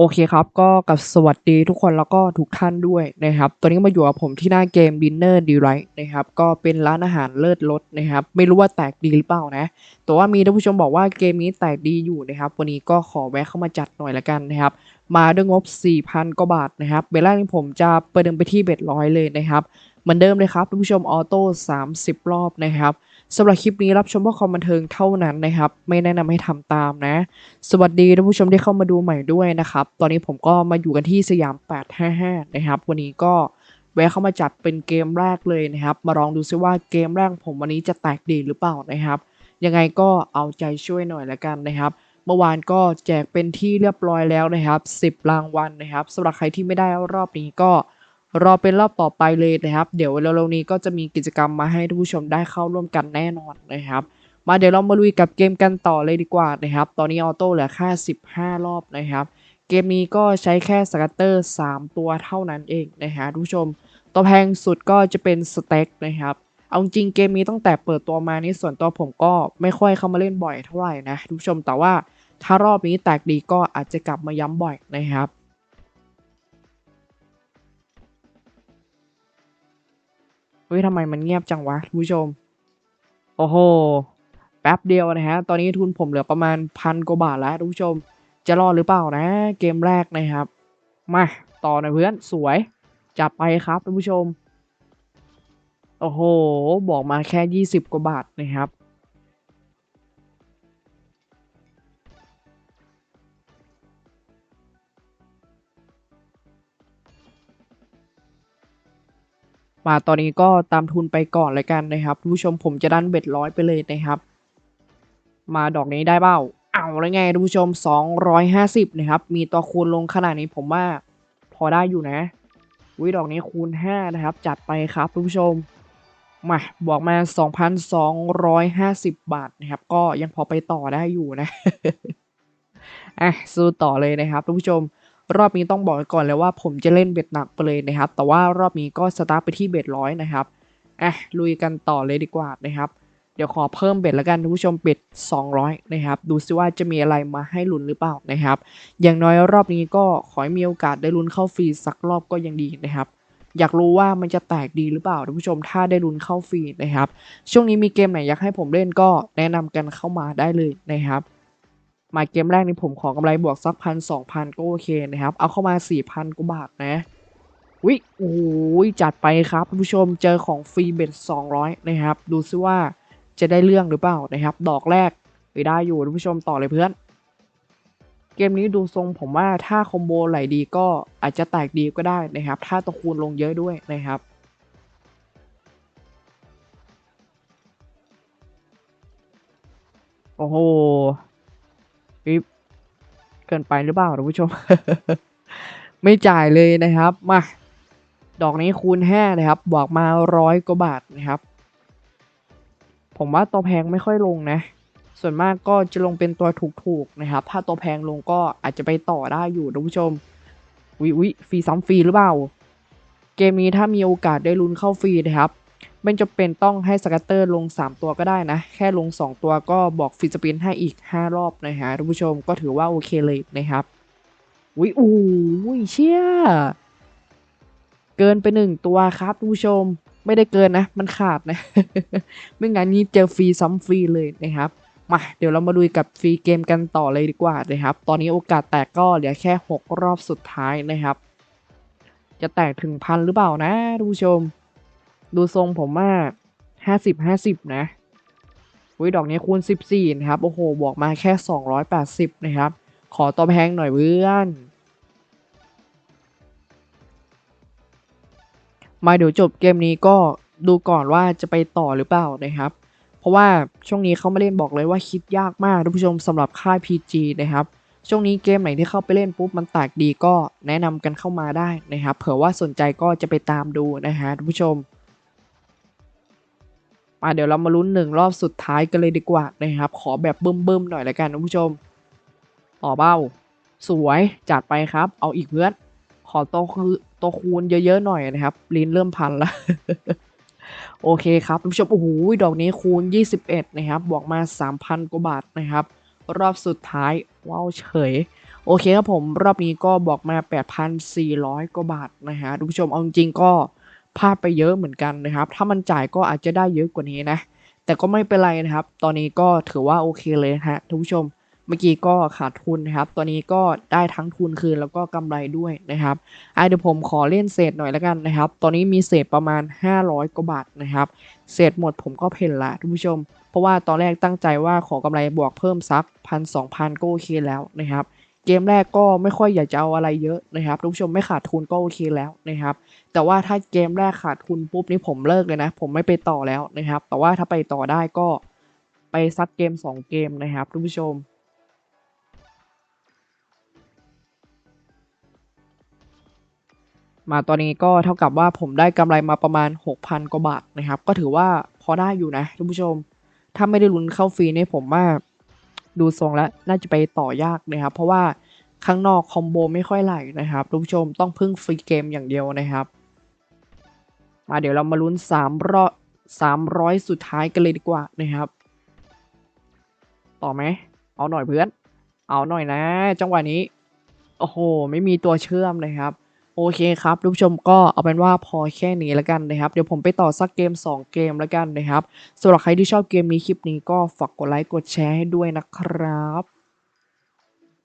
โอเคครับ ก็กับสวัสดีทุกคนแล้วก็ทุกท่านด้วยนะครับ ตอนนี้มาอยู่กับผมที่หน้าเกม Dinner d e l i g h t นะครับ ก็เป็นร้านอาหารเลิศรสนะครับ ไม่รู้ว่าแตกดีหรือเปล่านะ แต่ว่ามีท่านผู้ชมบอกว่าเกมนี้แตกดีอยู่นะครับ วันนี้ก็ขอแวะเข้ามาจัดหน่อยละกันนะครับ มาด้วยงบ 4,000กว่าบาทนะครับ เบล่านี่ผมจะประเดิมไปที่เบ็ดร้อยเลยนะครับ เหมือนเดิมเลยครับท่านผู้ชมออโต้ 30 รอบนะครับ สำหรับคลิปนี้รับชมเพื่อความบันเทิงเท่านั้นนะครับ ไม่แนะนำให้ทำตามนะ สวัสดีท่านผู้ชมที่เข้ามาดูใหม่ด้วยนะครับ ตอนนี้ผมก็มาอยู่กันที่สยาม 855 นะครับ วันนี้ก็แวะเข้ามาจัดเป็นเกมแรกเลยนะครับ มาลองดูซิว่าเกมแรกผมวันนี้จะแตกดีหรือเปล่านะครับ ยังไงก็เอาใจช่วยหน่อยละกันนะครับ เมื่อวานก็แจกเป็นที่เรียบร้อยแล้วนะครับ 10 รางวัลนะครับสำหรับใครที่ไม่ได้รอบนี้ก็ รอเป็นรอบต่อไปเลยนะครับ เดี๋ยวเร็วๆนี้ก็จะมีกิจกรรมมาให้ทุกผู้ชมได้เข้าร่วมกันแน่นอนนะครับ มาเดี๋ยวเรามาลุยกับเกมกันต่อเลยดีกว่านะครับ ตอนนี้ออโต้เหลือแค่15 รอบนะครับ เกมนี้ก็ใช้แค่สกัตเตอร์ 3 ตัวเท่านั้นเองนะฮะทุกผู้ชม ตัวแพงสุดก็จะเป็นสเต็กนะครับ เอาจริงเกมนี้ตั้งแต่เปิดตัวมานี่ส่วนตัวผมก็ไม่ค่อยเข้ามาเล่นบ่อยเท่าไหร่นะทุกผู้ชมแต่ว่าถ้ารอบนี้แตกดีก็อาจจะกลับมาย้ำบ่อยนะครับ เฮ้ยทำไมมันเงียบจังวะท่านผู้ชม โอ้โห แป๊บเดียวนะฮะ ตอนนี้ทุนผมเหลือประมาณพันกว่าบาทแล้วทุกผู้ชม จะรอดหรือเปล่านะ เกมแรกนะครับ มาต่อนะเพื่อนสวย จับไปครับทุกผู้ชม โอ้โห บอกมาแค่ 20 กว่าบาทนะครับ มาตอนนี้ก็ตามทุนไปก่อนเลยกันนะครับผู้ชมผมจะดันเบ็ดร้อยไปเลยนะครับ มาดอกนี้ได้เปล่าเอาแล้วไงผู้ชม 250 นะครับ มีตัวคูณลงขนาดนี้ผมว่าพอได้อยู่นะวิดอกนี้คูณ 5 นะครับ จัดไปครับผู้ชมมาบอกมา 2,250 บาทนะครับ ก็ยังพอไปต่อได้อยู่นะอะสู้ต่อเลยนะครับท่านผู้ชม รอบนี้ต้องบอกไว้ก่อนเลยว่าผมจะเล่นเบ็ดหนักไปเลยนะครับ แต่ว่ารอบนี้ก็สตาร์ทไปที่เบ็ดร้อยนะครับอะลุยกันต่อเลยดีกว่านะครับเดี๋ยวขอเพิ่มเบ็ดแล้วกันท่านผู้ชมเบ็ด200 นะครับ ดูซิว่าจะมีอะไรมาให้ลุ้นหรือเปล่านะครับ อย่างน้อยรอบนี้ก็ขอให้มีโอกาสได้ลุ้นเข้าฟรีสักรอบก็ยังดีนะครับ อยากรู้ว่ามันจะแตกดีหรือเปล่าท่านผู้ชมถ้าได้ลุ้นเข้าฟรีนะครับ ช่วงนี้มีเกมไหนอยากให้ผมเล่นก็แนะนำกันเข้ามาได้เลยนะครับ มาเกมแรกนี่ผมขอกำไรบวกสักพันสองพันก็โอเคนะครับ เอาเข้ามาสี่พันกว่าบาทนะวิโอ้ยจัดไปครับผู้ชมเจอของฟรีเบ็ดสองร้อยนะครับ ดูซิว่าจะได้เรื่องหรือเปล่านะครับ ดอกแรกไปได้อยู่ผู้ชมต่อเลยเพื่อน เกมนี้ดูทรงผมว่าถ้าคอมโบไหลดีก็อาจจะแตกดีก็ได้นะครับ ถ้าตะคูณลงเยอะด้วยนะครับโอ้โห ปิ๊บเกินไปหรือเปล่าท่านผู้ชม ไม่จ่ายเลยนะครับ มา ดอกนี้คูณห้านะครับบวกมาร้อยกว่าบาทนะครับ ผมว่าตัวแพงไม่ค่อยลงนะ ส่วนมากก็จะลงเป็นตัวถูกๆนะครับ ถ้าตัวแพงลงก็อาจจะไปต่อได้อยู่ท่านผู้ชม วิวิฟรีซ้ำฟรีหรือเปล่า เกมนี้ถ้ามีโอกาสได้ลุ้นเข้าฟรีนะครับ ไม่จำเป็นต้องให้สกัตเตอร์ลง 3 ตัวก็ได้นะ แค่ลง 2 ตัวก็บอกฟรีสปินให้อีก 5 รอบนะฮะท่านผู้ชมก็ถือว่าโอเคเลยนะครับวิอู้ยเชี่ยเกินไปหนึ่งตัวครับท่านผู้ชมไม่ได้เกินนะ มันขาดนะ ไม่งั้นนี้เจอฟรีซ้ำฟรีเลยนะครับมาเดี๋ยวเรามาดูกับฟรีเกมกันต่อเลยดีกว่านะครับ ตอนนี้โอกาสแตกก็เหลือแค่ 6 รอบสุดท้ายนะครับ จะแตกถึงพันหรือเปล่านะท่านผู้ชม ดูทรงผมว่าห้าสิบห้าสิบนะอุ้ยดอกนี้คูณสิบสี่นะครับ โอ้โหบอกมาแค่สองร้อยแปดสิบนะครับ ขอตัวแพงหน่อยเพื่อนมาเดี๋ยวจบเกมนี้ก็ดูก่อนว่าจะไปต่อหรือเปล่านะครับ เพราะว่าช่วงนี้เขาไม่เล่นบอกเลยว่าคิดยากมากท่านผู้ชมสำหรับค่าย PG นะครับ ช่วงนี้เกมไหนที่เข้าไปเล่นปุ๊บมันแตกดีก็แนะนำกันเข้ามาได้นะครับ เผื่อว่าสนใจก็จะไปตามดูนะฮะท่านผู้ชม มาเดี๋ยวเรามาลุ้นหนึ่งรอบสุดท้ายกันเลยดีกว่านะครับ ขอแบบเบิ่มๆหน่อยละกันท่านผู้ชมต่อเบ้า สวยจัดไปครับ เอาอีกเพื่อนขอตัวคือตัวคูณเยอะๆหน่อยนะครับลิ้นเริ่มพันละโอเคครับท่านผู้ชมโอ้โหดอกนี้คูณ 21 นะครับบวกมา 3,000 กว่าบาทนะครับ รอบสุดท้ายว้าวเฉย โอเคครับผมรอบนี้ก็บอกมา 8,400 กว่าบาทนะฮะทุกผู้ชมเอาจริงก็ พลาดไปเยอะเหมือนกันนะครับ ถ้ามันจ่ายก็อาจจะได้เยอะกว่านี้นะ แต่ก็ไม่เป็นไรนะครับ ตอนนี้ก็ถือว่าโอเคเลยฮะทุกผู้ชม เมื่อกี้ก็ขาดทุนนะครับ ตอนนี้ก็ได้ทั้งทุนคืนแล้วก็กำไรด้วยนะครับอะเดี๋ยวผมขอเล่นเศษหน่อยแล้วกันนะครับ ตอนนี้มีเศษประมาณ 500กว่าบาทนะครับ เศษหมดผมก็เพ่นละทุกผู้ชม เพราะว่าตอนแรกตั้งใจว่าขอกำไรบวกเพิ่มสักพันสองพันก็โอเคแล้วนะครับ เกมแรกก็ไม่ค่อยอยากจะเอาอะไรเยอะนะครับทุกผู้ชมไม่ขาดทุนก็โอเคแล้วนะครับ แต่ว่าถ้าเกมแรกขาดทุนปุ๊บนี่ผมเลิกเลยนะ ผมไม่ไปต่อแล้วนะครับ แต่ว่าถ้าไปต่อได้ก็ไปซัดเกม 2 เกมนะครับทุกผู้ชมมาตอนนี้ก็เท่ากับว่าผมได้กำไรมาประมาณ 6,000 กว่าบาทนะครับ ก็ถือว่าพอได้อยู่นะทุกผู้ชม ถ้าไม่ได้ลุ้นเข้าฟรีนี่ผมว่า ดูทรงแล้วน่าจะไปต่อยากนะครับ เพราะว่าข้างนอกคอมโบไม่ค่อยไหลนะครับทุกผู้ชมต้องพึ่งฟรีเกมอย่างเดียวนะครับมาเดี๋ยวเรามาลุ้น3รอบ300 สุดท้ายกันเลยดีกว่านะครับ ต่อไหม เอาหน่อยเพื่อน เอาหน่อยนะ จังหวะนี้ โอ้โห ไม่มีตัวเชื่อมเลยครับ โอเคครับทุกผู้ชมก็เอาเป็นว่าพอแค่นี้แล้วกันนะครับ เดี๋ยวผมไปต่อสักเกม 2 เกมแล้วกันนะครับสำหรับใครที่ชอบเกมนี้คลิปนี้ก็ฝากกดไลค์กดแชร์ให้ด้วยนะครับ